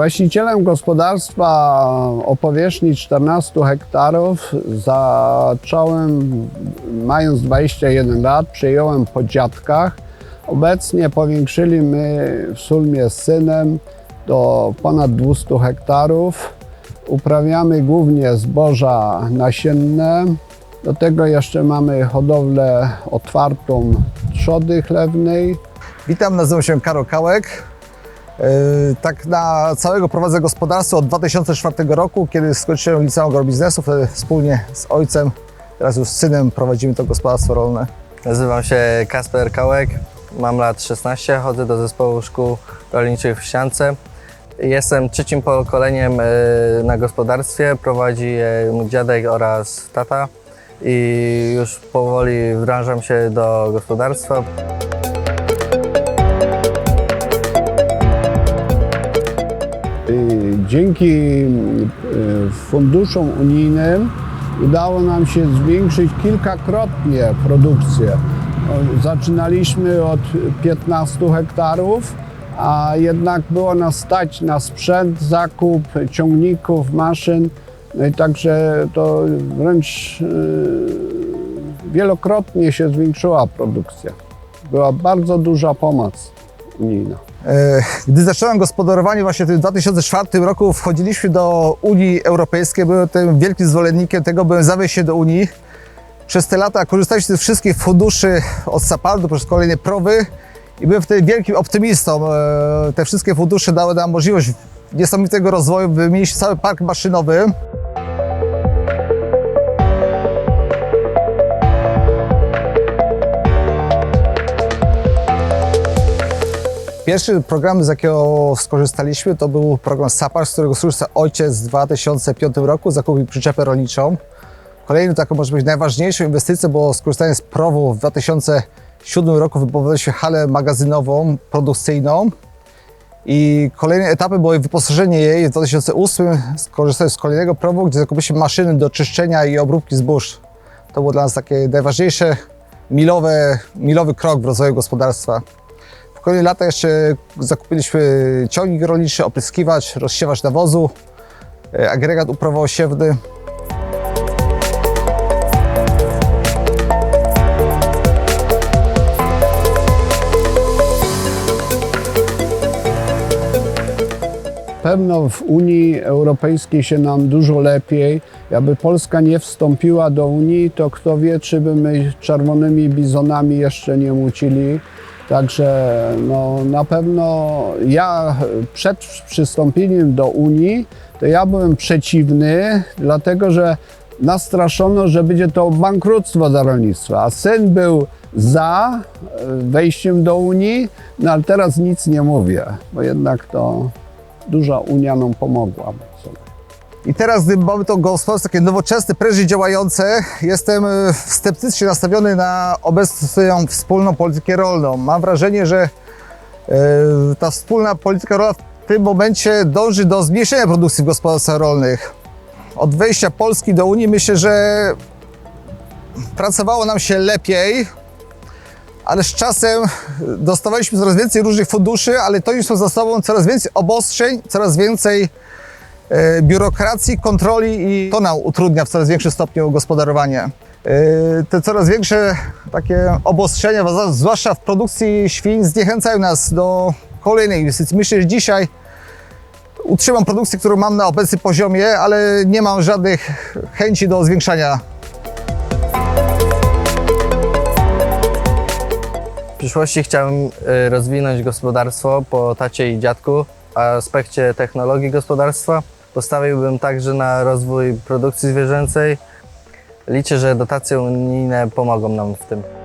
Właścicielem gospodarstwa o powierzchni 14 hektarów zacząłem mając 21 lat, przyjąłem po dziadkach. Obecnie powiększyliśmy w sumie z synem do ponad 200 hektarów. Uprawiamy głównie zboża nasienne. Do tego jeszcze mamy hodowlę otwartą trzody chlewnej. Witam, nazywam się Karol Kałek. Yy, Tak na całego prowadzę gospodarstwo od 2004 roku, kiedy skończyłem liceum agrobiznesu, wtedy wspólnie z ojcem, teraz już z synem prowadzimy to gospodarstwo rolne. Nazywam się Kasper Kałek, mam lat 16, chodzę do zespołu szkół rolniczych w Ściance. Jestem trzecim pokoleniem e, na gospodarstwie, prowadzi je mój dziadek oraz tata i już powoli wdrażam się do gospodarstwa. Dzięki y, funduszom unijnym udało nam się zwiększyć kilkakrotnie produkcję. Zaczynaliśmy od 15 hektarów, a jednak było nas stać na sprzęt, zakup ciągników, maszyn. No i także to wręcz y, wielokrotnie się zwiększyła produkcja. Była bardzo duża pomoc unijna. E, Gdy zacząłem gospodarowanie właśnie w tym 2004 roku, wchodziliśmy do Unii Europejskiej. Byłem tym wielkim zwolennikiem tego, byłem za wejściem do Unii. Przez te lata korzystaliśmy z wszystkich funduszy od SAPARD-u przez kolejne prowy i byłem wtedy wielkim optymistą. E, Te wszystkie fundusze dały nam możliwość niesamowitego rozwoju. Wymieniliśmy cały park maszynowy. Pierwszy program, z jakiego skorzystaliśmy, to był program SAPAR, z którego skorzysta ojciec w 2005 roku, zakupił przyczepę rolniczą. Kolejną taką może być najważniejszą inwestycją było skorzystanie z PROW-u w 2007 roku wybudowaliśmy halę magazynową, produkcyjną. I kolejnym etapem było wyposażenie jej w 2008 skorzystałem z kolejnego PROW-u, gdzie zakupiliśmy maszyny do czyszczenia i obróbki zbóż. To było dla nas takie najważniejsze milowe, milowy krok w rozwoju gospodarstwa. W kolejnych latach jeszcze zakupiliśmy ciągnik rolniczy, opryskiwacz, rozsiewacz nawozu, e, agregat uprawoosiewny. Pewno w Unii Europejskiej się nam dużo lepiej. Jakby Polska nie wstąpiła do Unii, to kto wie, czy by my czerwonymi bizonami jeszcze nie mucili. Także no, na pewno ja przed przystąpieniem do Unii, to ja byłem przeciwny, dlatego że nastraszono, że będzie to bankructwo dla rolnictwa, a syn był za e, wejściem do Unii, no ale teraz nic nie mówię, bo jednak to duża Unia nam pomogła. I teraz, gdy mamy to gospodarstwo takie nowoczesne, prężnie działające, jestem e, sceptycznie nastawiony na obecną wspólną politykę rolną. Mam wrażenie, że e, ta wspólna polityka rolna w tym momencie dąży do zmniejszenia produkcji w gospodarstwach rolnych. Od wejścia Polski do Unii myślę, że pracowało nam się lepiej, ale z czasem dostawaliśmy coraz więcej różnych funduszy, ale to niosło za sobą coraz więcej obostrzeń, coraz więcej e, biurokracji, kontroli i to nam utrudnia w coraz większym stopniu gospodarowanie. E, Te coraz większe takie obostrzenia, zwłaszcza w produkcji świń, zniechęcają nas do kolejnej inwestycji. Myślę, że dzisiaj utrzymam produkcję, którą mam na obecnym poziomie, ale nie mam żadnych chęci do zwiększania przyszłości chciałbym e, rozwinąć gospodarstwo po tacie i dziadku. W aspekcie technologii gospodarstwa postawiłbym także na rozwój produkcji zwierzęcej. Liczę, że dotacje unijne pomogą nam w tym.